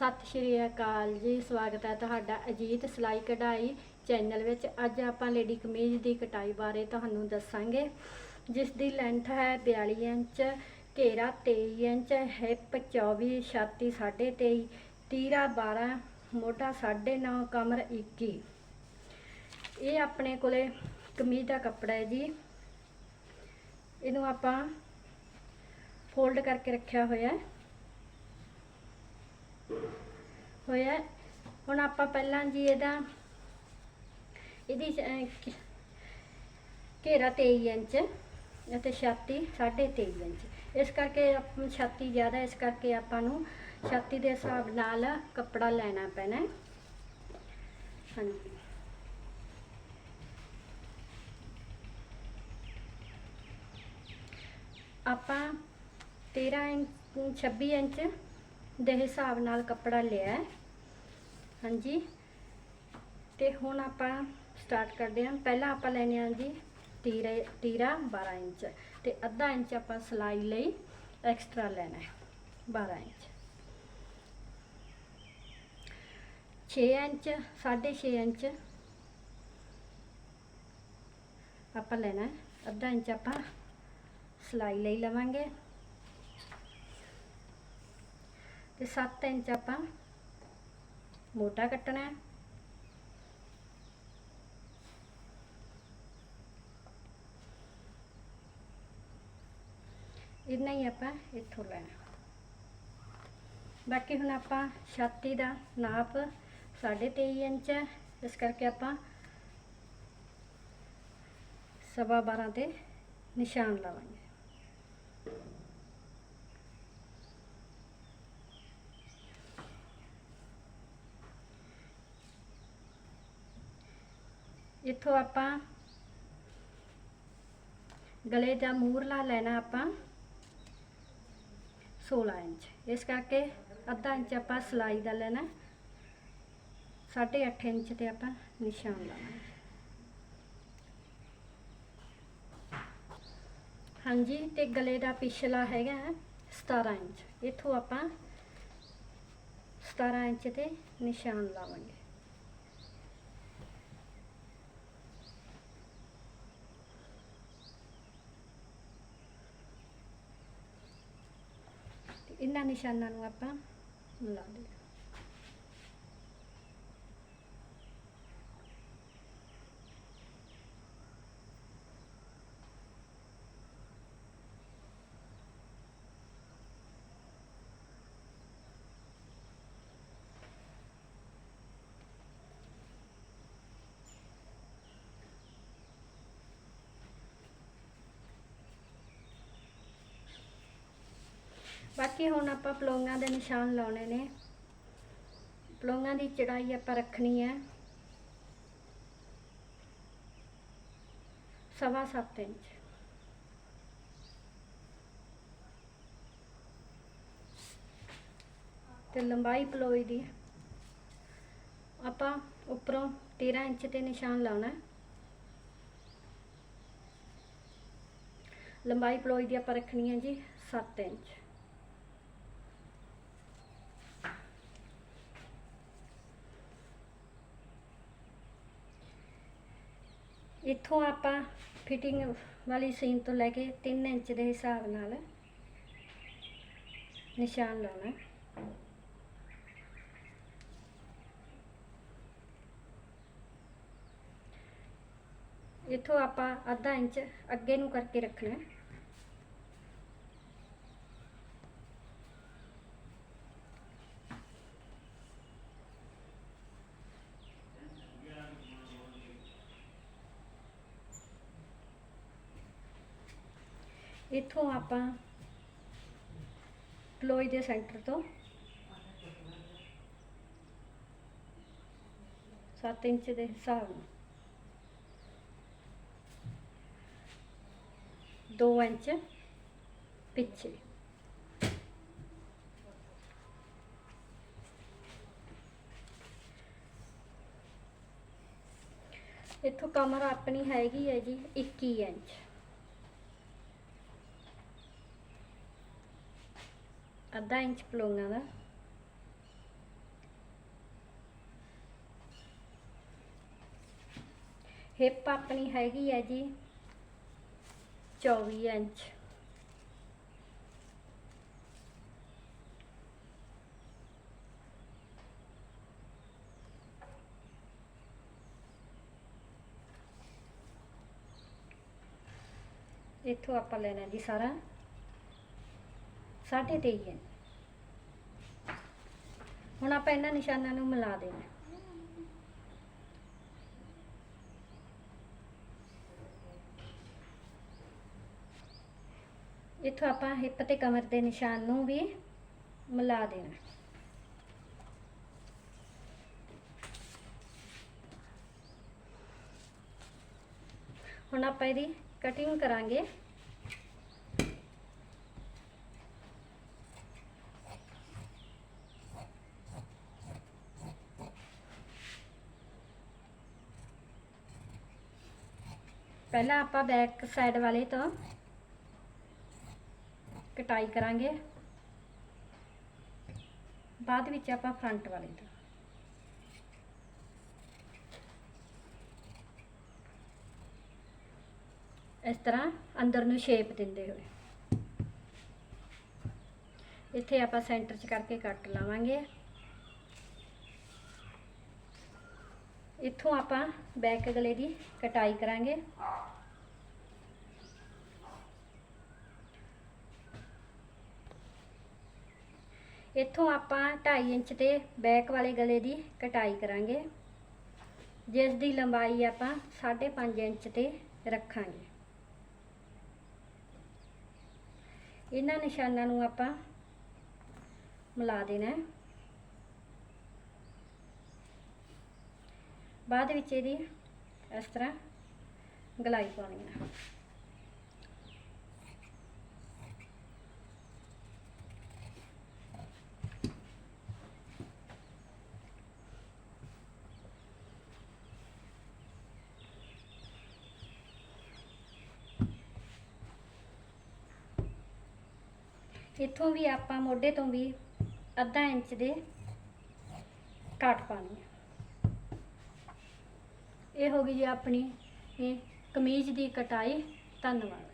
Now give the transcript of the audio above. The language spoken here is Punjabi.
ਸਤਿ ਸ਼੍ਰੀ ਅਕਾਲ ਜੀ, ਸਵਾਗਤ ਹੈ ਤੁਹਾਡਾ ਅਜੀਤ ਸਿਲਾਈ ਕਢਾਈ ਚੈਨਲ ਵਿੱਚ। ਅੱਜ ਆਪਾਂ ਲੇਡੀ ਕਮੀਜ਼ ਦੀ ਕਟਾਈ ਬਾਰੇ ਤੁਹਾਨੂੰ ਦੱਸਾਂਗੇ। ਜਿਸ ਦੀ ਲੈਂਥ ਹੈ 42 ਇੰਚ, ਘੇਰਾ 23 ਇੰਚ ਹਿੱਪ 24 ਛਾਤੀ 23.5 ਤੀਰਾ 12 ਮੋਢਾ 9.5 ਕਮਰ 21 ਇਹ ਆਪਣੇ ਕੋਲੇ ਕਮੀਜ਼ ਦਾ ਕੱਪੜਾ ਹੈ ਜੀ। ਇਹਨੂੰ ਆਪਾਂ ਫੋਲਡ ਕਰਕੇ ਰੱਖਿਆ ਹੋਇਆ ਹੈ। ਹੋਇਆ। ਹੁਣ ਆਪਾਂ ਪਹਿਲਾਂ ਜੀ ਇਹਦਾ ਇਹਦੀ ਅਹ, ਘੇਰਾ 23 ਇੰਚ ਅਤੇ ਛਾਤੀ 23.5 ਇੰਚ। ਇਸ ਕਰਕੇ ਆਪ- ਛਾਤੀ ਜ਼ਿਆਦਾ ਇਸ ਕਰਕੇ ਆਪਾਂ ਨੂੰ ਛਾਤੀ ਦੇ ਹਿਸਾਬ ਨਾਲ ਕੱਪੜਾ ਲੈਣਾ ਪੈਣਾ ਹੈ। ਹਾਂਜੀ। ਆਪਾਂ 13 ਇੰਚ 26 ਇੰਚ ਦੇ ਹਿਸਾਬ ਨਾਲ ਕੱਪੜਾ ਲਿਆ ਹਾਂਜੀ। ਤੇ ਹੁਣ ਆਪਾਂ ਸਟਾਰਟ ਕਰਦੇ ਹਾਂ। ਪਹਿਲਾਂ ਆਪਾਂ ਲੈਣੇ ਆ ਜੀ ਤੀਰਾ ਤੀਰਾ 12 ਇੰਚ। ਤੇ ਅੱਧਾ ਇੰਚ ਆਪਾਂ ਸਲਾਈ ਲਈ ਐਕਸਟਰਾ ਲੈਣਾ ਹੈ 12 ਇੰਚ। 6 ਇੰਚ 6.5 ਇੰਚ ਆਪਾਂ ਲੈਣਾ ਅੱਧਾ ਇੰਚ ਆਪਾਂ ਸਲਾਈ ਲਈ ਲਵਾਂਗੇ। ਤੇ 7 ਇੰਚ ਆਪਾਂ ਮੋਟਾ ਕੱਟਣਾ ਹੈ। ਇੰਨਾ ਹੀ ਆਪਾਂ ਇੱਥੋਂ ਲੈਣਾ। ਬਾਕੀ ਹੁਣ ਆਪਾਂ ਛਾਤੀ ਦਾ ਨਾਪ 23.5 ਇੰਚ ਹੈ। ਇਸ ਕਰਕੇ ਆਪਾਂ ਸਵਾ 12 ਤੇ ਨਿਸ਼ਾਨ ਲਾਵਾਂਗੇ। ਇੱਥੋਂ ਆਪਾਂ। ਗਲੇ ਦਾ ਮੂਰਲਾ ਲੈਣਾ ਆਪਾਂ। 16 ਇੰਚ। ਇਸ ਕਰਕੇ ਅੱਧਾ ਇੰਚ ਆਪਾਂ ਸਲਾਈ ਦਾ ਲੈਣਾ। 8.5 ਇੰਚ ਤੇ ਆਪਾਂ ਨਿਸ਼ਾਨ ਲਾਵਾਂਗੇ ਹਾਂਜੀ, ਤੇ ਗਲੇ ਦਾ ਪਿਛਲਾ ਹੈਗਾ ਹੈ 17 ਇੰਚ। ਇੱਥੋਂ ਆਪਾਂ 17 ਇੰਚ ਤੇ ਨਿਸ਼ਾਨ ਲਾਵਾਂਗੇ ਤੇ ਇਹਨਾਂ ਨਿਸ਼ਾਨਾਂ ਨੂੰ ਆਪਾਂ ਲਾ ਦੇ ਬਾਕੀ ਹੁਣ ਆਪਾਂ ਪਲੋਂਗਾਂ ਦੇ ਨਿਸ਼ਾਨ ਲਾਉਣੇ ਨੇ। ਪਲੋਂਗਾਂ ਦੀ ਚੜਾਈ ਆਪਾਂ ਰੱਖਣੀ ਹੈ। ਸਵਾ ਸੱਤ ਇੰਚ। ਤੇ ਲੰਬਾਈ ਪਲੋਈ ਦੀ। ਆਪਾਂ ਉੱਪਰੋਂ 13 ਇੰਚ ਤੇ ਨਿਸ਼ਾਨ ਲਾਉਣਾ ਲੰਬਾਈ ਪਲੋਈ ਦੀ ਆਪਾਂ ਰੱਖਣੀ ਹੈ ਜੀ 7 ਇੰਚ। ਇੱਥੋਂ ਆਪਾਂ ਫਿਟਿੰਗ ਵਾਲੀ ਸੀਨ ਤੋਂ ਲੈ ਕੇ 3 ਇੰਚ ਦੇ ਹਿਸਾਬ ਨਾਲ ਨਿਸ਼ਾਨ ਲਾਉਣਾ। ਇੱਥੋਂ ਆਪਾਂ ਅੱਧਾ ਇੰਚ ਅੱਗੇ ਨੂੰ ਕਰਕੇ ਰੱਖਣਾ ਹੈ। ਇੱਥੋਂ ਆਪਾਂ ਪਲੋਈ ਦੇ ਸੈਂਟਰ ਤੋਂ 7 ਇੰਚ ਦੇ ਹਿਸਾਬ ਨਾਲ 2 ਇੰਚ ਪਿੱਛੇ। ਇੱਥੋਂ ਕਮਰ ਆਪਣੀ ਹੈਗੀ ਹੈ ਜੀ 21 ਇੰਚ। ਅੱਧਾ ਇੰਚ ਪਲੋਈਆਂ ਦਾ ਹਿੱਪ ਆਪਣੀ ਹੈਗੀ ਹੈ ਜੀ 24 ਇੰਚ ਇੱਥੋਂ ਆਪਾਂ ਲੈਣਾ ਜੀ ਸਾਰਾ 23.5 ਇੰਚ ਹੁਣ ਆਪਾਂ ਇਹਨਾਂ ਨਿਸ਼ਾਨਾਂ ਨੂੰ ਮਿਲਾ ਦੇਣਾ। ਇੱਥੋਂ ਆਪਾਂ ਹਿੱਪ ਤੇ ਕਮਰ ਦੇ ਨਿਸ਼ਾਨ ਨੂੰ ਵੀ ਮਿਲਾ ਦੇਣਾ। ਹੁਣ ਆਪਾਂ ਇਹਦੀ ਕਟਿੰਗ ਕਰਾਂਗੇ। ਪਹਿਲਾਂ ਆਪਾਂ ਬੈਕ ਸਾਈਡ ਵਾਲੇ ਤੋਂ ਕਟਾਈ ਕਰਾਂਗੇ। ਬਾਅਦ ਵਿੱਚ ਆਪਾਂ ਫਰੰਟ ਵਾਲੇ ਤੋਂ। ਇਸ ਤਰ੍ਹਾਂ ਅੰਦਰ ਨੂੰ ਸ਼ੇਪ ਦਿੰਦੇ ਹੋਏ। ਇੱਥੇ ਆਪਾਂ ਸੈਂਟਰ 'ਚ ਕਰਕੇ ਕੱਟ ਲਾਵਾਂਗੇ। ਇੱਥੋਂ ਆਪਾਂ ਬੈਕ ਗਲੇ ਦੀ ਕਟਾਈ ਕਰਾਂਗੇ। ਇੱਥੋਂ ਆਪਾਂ 2.5 ਇੰਚ ਤੇ ਬੈਕ ਵਾਲੇ ਗਲੇ ਦੀ ਕਟਾਈ ਕਰਾਂਗੇ। ਜਿਸ ਦੀ ਲੰਬਾਈ ਆਪਾਂ 5.5 ਇੰਚ ਤੇ ਰੱਖਾਂਗੇ। ਇਹਨਾਂ ਨਿਸ਼ਾਨਾਂ ਨੂੰ ਆਪਾਂ ਮਿਲਾ ਦੇਣਾ ਹੈ। ਬਾਅਦ ਵਿੱਚ ਇਹਦੀ ਇਸ ਤਰ੍ਹਾਂ ਗਲਾਈ ਪਾਉਣੀ ਹੈ ਇੱਥੋਂ ਵੀ ਆਪਾਂ ਮੋਢੇ ਤੋਂ ਵੀ ਅੱਧਾ ਇੰਚ ਦੇ ਕੱਟ ਪਾਣੀ ਹੈ ਇਹ ਹੋ ਗਈ ਜੀ ਆਪਣੀ ਇਹ ਕਮੀਜ਼ ਦੀ ਕਟਾਈ ਧੰਨਵਾਦ।